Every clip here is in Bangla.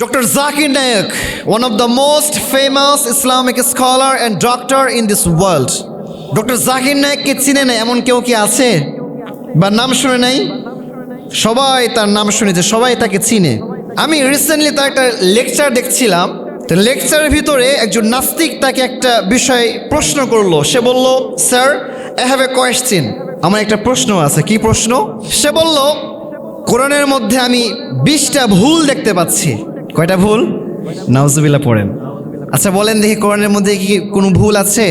Dr. Zakir Naik, one of the most famous Islamic scholar and doctor in this world. Doctor Zakir নায়েককে চিনে নেই এমন কেউ কি আছে? বা নাম শুনে নাই? সবাই তার নাম শুনেছে সবাই তাকে চিনে। আমি রিসেন্টলি তার একটা লেকচার দেখছিলাম। তো লেকচারের ভিতরে একজন নাস্তিক তাকে একটা বিষয় প্রশ্ন করল। সে বলল sir I have a question আমার একটা প্রশ্ন আছে। কি প্রশ্ন? সে বলল কোরআনের মধ্যে আমি বিশটা ভুল দেখতে পাচ্ছি। কয়টা ভুল? নাউজুবিল্লাহ পড়েন। আচ্ছা বলেন দেখি কোরআনের মধ্যে কি কোনো ভুল আছে?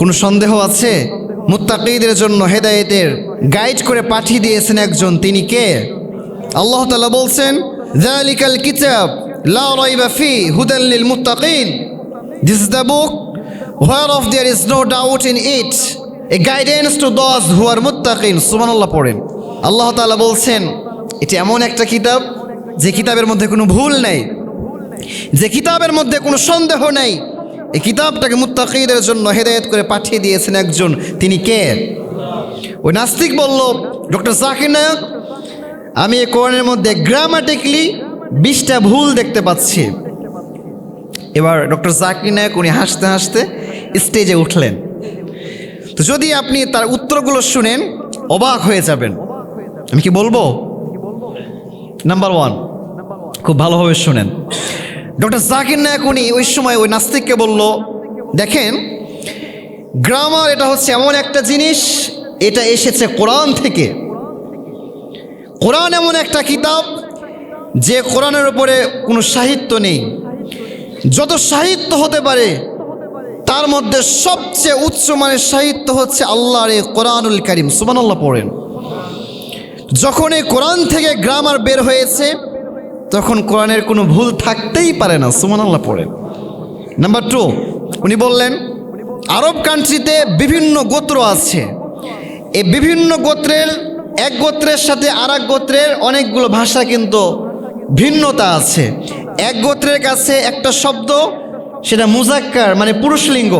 কোনো সন্দেহ আছে? মুত্তাকিদের জন্য হেদায়েতের গাইড করে পাঠিয়ে দিয়েছেন একজন, তিনি কে? আল্লাহ তাআলা বলছেন, যালিকাল কিতাব, লা রাইবা ফি হুদাল লিল মুত্তাকিন। This is the book whereof there is no doubt in it. A guidance to those who are মুত্তাকিন সুবহানাল্লাহ পড়েন। আল্লাহ তাআলা বলছেন, এটি এমন একটা কিতাব যে কিতাবের মধ্যে কোনো ভুল নেই, যে কিতাবের মধ্যে কোনো সন্দেহ নেই, এই কিতাবটাকে মুত্তাকিদের জন্য হেদায়েত করে পাঠিয়ে দিয়েছেন একজন। তিনি কে? ওই নাস্তিক বলল, ডক্টর জাকির নায়ক, আমি এই কোরআনের মধ্যে গ্রামাটিকলি বিশটা ভুল দেখতে পাচ্ছি। এবার ডক্টর জাকির নায়ক, উনি হাসতে হাসতে স্টেজে উঠলেন। তো যদি আপনি তার উত্তরগুলো শুনেন, অবাক হয়ে যাবেন। আমি কি বলব? নাম্বার ওয়ান খুব ভালোভাবে শুনেন। ডক্টর জাকির নায়ক উনি ওই সময় ওই নাস্তিককে বলল, দেখেন, গ্রামার এটা হচ্ছে এমন একটা জিনিস, এটা এসেছে কোরআন থেকে। কোরআন এমন একটা কিতাব যে কোরআনের উপরে কোনো সাহিত্য নেই। যত সাহিত্য হতে পারে, তার মধ্যে সবচেয়ে উচ্চমানের সাহিত্য হচ্ছে আল্লাহর এই কোরআনুল করিম। সুবহানাল্লাহ পড়েন। যখন এই কোরআন থেকে গ্রামার বের হয়েছে তখন কোরআনের কোনো ভুল থাকতেই পারে না, সুবহানাল্লাহ পড়েন নাম্বার টু উনি বললেন, আরব কান্ট্রিতে বিভিন্ন গোত্র আছে। এই বিভিন্ন গোত্রের, এক গোত্রের সাথে আর গোত্রের অনেকগুলো ভাষা কিন্তু ভিন্নতা আছে। এক গোত্রের কাছে একটা শব্দ, সেটা মুজাক্কার মানে পুরুষলিঙ্গ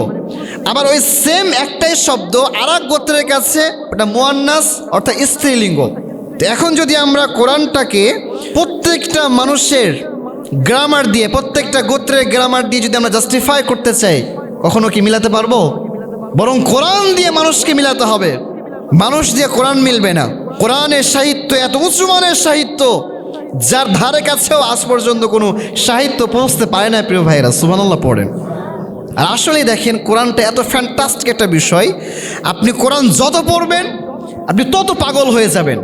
আবার ওই সেম একটাই শব্দ আর গোত্রের কাছে, ওটা মোয়ান্নাস, অর্থাৎ স্ত্রীলিঙ্গ। তো এখন যদি আমরা কোরআনটাকে প্রত্যেকটা মানুষের গ্রামার দিয়ে, প্রত্যেকটা গোত্রের গ্রামার দিয়ে যদি আমরা জাস্টিফাই করতে চাই, কখনো কি মিলাতে পারব? বরং কোরআন দিয়ে মানুষকে মিলাতে হবে। মানুষ দিয়ে কোরআন মিলবে না। কোরআনের সাহিত্য, এত উঁচু মানের সাহিত্য, যার ধারে কাছেও আজ পর্যন্ত কোনো সাহিত্য পৌঁছতে পারে না, প্রিয় ভাইরা সুবহানাল্লাহ পড়েন। আর আসলেই দেখেন, কোরআনটা এত ফ্যান্টাস্টিক একটা বিষয়। আপনি কোরআন যত পড়বেন, আপনি তত পাগল হয়ে যাবেন।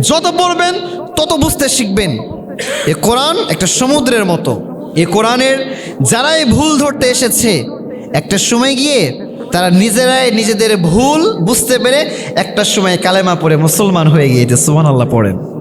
যত পড়বেন, তত বুঝতে শিখবেন। এ কোরআন একটা সমুদ্রের মতো। এ কোরআনের যারাই ভুল ধরতে এসেছে, একটা সময় গিয়ে তারা নিজেরাই নিজেদের ভুল বুঝতে পেরে একটা সময় কালেমা পড়ে মুসলমান হয়ে গিয়েছে। সুমান আল্লাহ পড়েন।